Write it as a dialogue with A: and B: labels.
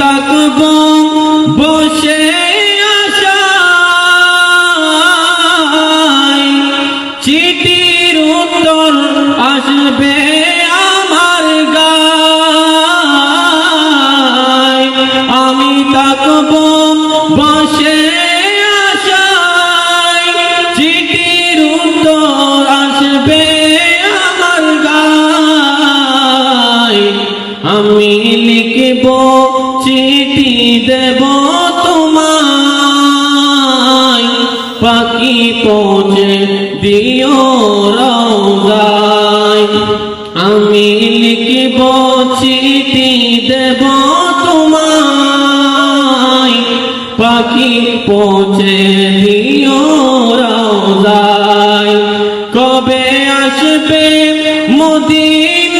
A: তাকব বসে চিঠির উত্তর আসবে আমার গায়। আমি তাকব আমি লিখব, চিঠি দেব তোমায়। পাখি পৌঁছে দিও রওজায়। আমি লিখব, চিঠি দেব তোমায়। পাখি পৌঁছে দিও রওজায়। কবে আসবে মদিনার